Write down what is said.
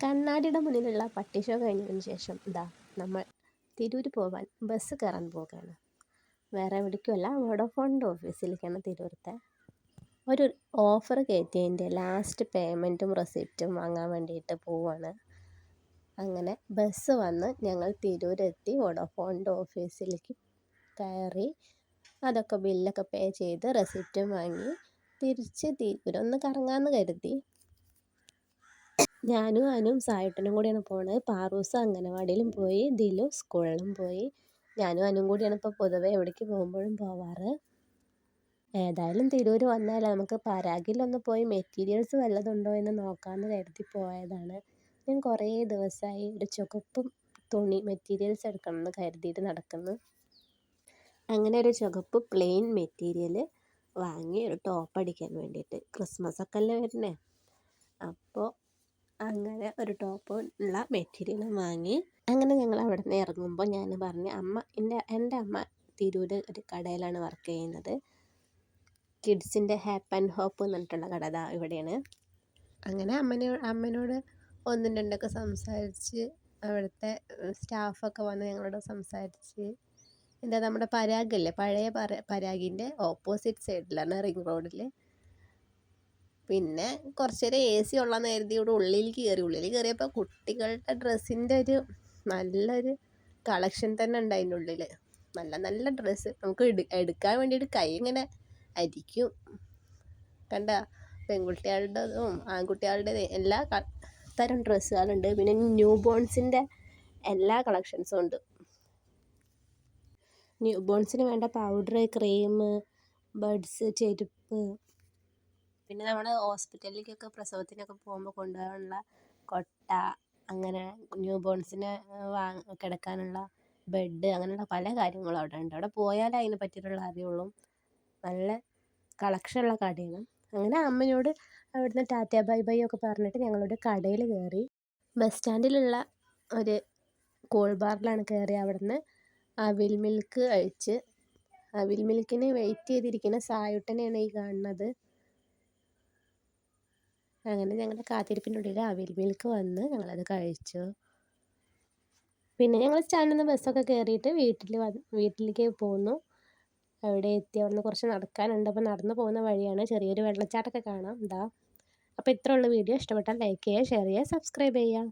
കണ്ണാടിയുടെ മുന്നിലുള്ള പട്ടി ഷോ കഴിഞ്ഞതിന് ശേഷം ഇതാ നമ്മൾ തിരൂർ പോകാൻ ബസ് കയറാൻ പോകുകയാണ് വേറെ എവിടേക്കുമല്ല വോഡോഫോണിന്റെ ഓഫീസിലേക്കാണ് തിരൂരത്തെ. ഒരു ഓഫർ കയറ്റിയതിന്റെ ലാസ്റ്റ് പേയ്മെന്റും റെസിപ്റ്റും വാങ്ങാൻ വേണ്ടിയിട്ട് പോവാണ് അങ്ങനെ ബസ് വന്ന് ഞങ്ങൾ തിരൂരെത്തി വോഡോഫോണിന്റെ ഓഫീസിലേക്ക് കയറി അതൊക്കെ ബില്ലൊക്കെ പേ ചെയ്ത് റെസിപ്റ്റും വാങ്ങി തിരിച്ച് തിരൂരൊന്ന് കറങ്ങാമെന്ന് കരുതി. ഞാനും അനും സായുട്ടനും കൂടിയാണ് പോണത്. പാറൂസ് അംഗനവാടിയിലും പോയി ദിലു സ്കൂളിലും പോയി. ഞാനും അനും കൂടിയാണ് ഇപ്പോൾ പൊതുവെ എവിടേക്ക് പോകുമ്പോഴും പോവാറ്. ഏതായാലും തിരൂർ വന്നാൽ നമുക്ക് പരാഗിലൊന്ന് പോയി മെറ്റീരിയൽസ് വല്ലതുണ്ടോ എന്ന് നോക്കാമെന്ന് കരുതി പോയതാണ്. ഞാൻ കുറേ ദിവസമായി ഒരു ചുവപ്പും തുണി മെറ്റീരിയൽസ് എടുക്കണം എന്ന് കരുതിയിട്ട് നടക്കുന്നു. അങ്ങനെ ഒരു ചുവപ്പ് പ്ലെയിൻ മെറ്റീരിയൽ വാങ്ങി ഒരു ടോപ്പ് അടിക്കാൻ വേണ്ടിയിട്ട്. ക്രിസ്മസ് ഒക്കെ അല്ലേ വരുന്നത് അപ്പോൾ അങ്ങനെ ഒരു ടോപ്പ് ഉള്ള മെറ്റീരിയൽ വാങ്ങി. അങ്ങനെ ഞങ്ങൾ അവിടെ നിന്ന് ഇറങ്ങുമ്പോൾ ഞാൻ പറഞ്ഞു അമ്മ എന്റെ എന്റെ അമ്മ തിരൂർ ഒരു കടയിലാണ് വർക്ക് ചെയ്യുന്നത്. കിഡ്സിന്റെ ഹാപ്പ് ആൻഡ് ഹോപ്പ് എന്ന് പറഞ്ഞിട്ടുള്ള കട ഇതാ ഇവിടെയാണ്. അങ്ങനെ അമ്മനെ അമ്മനോട് ഒന്നും രണ്ടൊക്കെ സംസാരിച്ച് അവിടുത്തെ സ്റ്റാഫൊക്കെ വന്ന് ഞങ്ങളോട് സംസാരിച്ച് എന്താ നമ്മുടെ പരാഗല്ലേ? പഴയ പര പരാഗിന്റെ ഓപ്പോസിറ്റ് സൈഡിലാണ് റിംഗ് റോഡിൽ പിന്നെ കുറച്ച് നേരം എ സി ഉള്ളതെന്ന് കരുതി ഇവിടെ ഉള്ളിൽ കയറി ഉള്ളിൽ കയറിയപ്പോൾ കുട്ടികളുടെ ഡ്രസ്സിന്റെ ഒരു നല്ലൊരു കളക്ഷൻ തന്നെ ഉണ്ട് അതിന്റെ ഉള്ളിൽ നല്ല നല്ല ഡ്രസ്സ് നമുക്ക് എടുക്കാൻ വേണ്ടിയിട്ട് കൈ ഇങ്ങനെ അരിക്കും. കണ്ട? പെൺകുട്ടികളുടേതും ആൺകുട്ടികളുടേതും എല്ലാ തരം ഡ്രസ്സുകളുണ്ട് പിന്നെ ന്യൂ ബോൺസിന്റെ എല്ലാ കളക്ഷൻസും ഉണ്ട്. ന്യൂ ബോൺസിന് വേണ്ട പൗഡർ ക്രീം ബഡ്സ് ചെരുപ്പ് പിന്നെ നമ്മൾ ഹോസ്പിറ്റലിലേക്കൊക്കെ പ്രസവത്തിനൊക്കെ പോകുമ്പോൾ കൊണ്ടുപോകാനുള്ള കൊട്ട അങ്ങനെ ന്യൂ ബോൺസിന് വാ കിടക്കാനുള്ള ബെഡ് അങ്ങനെയുള്ള പല കാര്യങ്ങളും അവിടെ ഉണ്ട്. അവിടെ പോയാലേ അതിനെ പറ്റിയിട്ടുള്ള അറിയുള്ളൂ. നല്ല കളക്ഷനുള്ള കടയാണ്. അങ്ങനെ അമ്മയോട് അവിടുന്ന് ടാറ്റ ബൈ ബൈ ഒക്കെ പറഞ്ഞിട്ട് ഞങ്ങളോട് കടയിൽ കയറി ബസ് സ്റ്റാൻഡിലുള്ള ഒരു കോൾ ബാറിലാണ് കയറി അവിടുന്ന് അവിൽ മിൽക്ക് കഴിച്ച്. അവിൽ മിൽക്കിന് വെയിറ്റ് ചെയ്തിരിക്കുന്ന സായുട്ടനെയാണ് ഈ കാണുന്നത്. അങ്ങനെ ഞങ്ങളുടെ കാത്തിരിപ്പിനുള്ളിൽ അവിൽ മിൽക്ക് വന്ന് ഞങ്ങളത് കഴിച്ചു. പിന്നെ ഞങ്ങൾ സ്റ്റാൻഡിൽ നിന്ന് ബസ്സൊക്കെ കയറിയിട്ട് വീട്ടിൽ വന്ന് വീട്ടിലേക്ക് പോന്നു. അവിടെ എത്തി അവിടുന്ന് കുറച്ച് നടക്കാനുണ്ട്. അപ്പോൾ നടന്നു പോകുന്ന വഴിയാണ് ചെറിയൊരു വെള്ളച്ചാട്ടമൊക്കെ കാണാം. എന്താ അപ്പോൾ ഇത്രയുള്ള വീഡിയോ. ഇഷ്ടപ്പെട്ടാൽ ലൈക്ക് ചെയ്യുക ഷെയർ ചെയ്യുക സബ്സ്ക്രൈബ് ചെയ്യുക.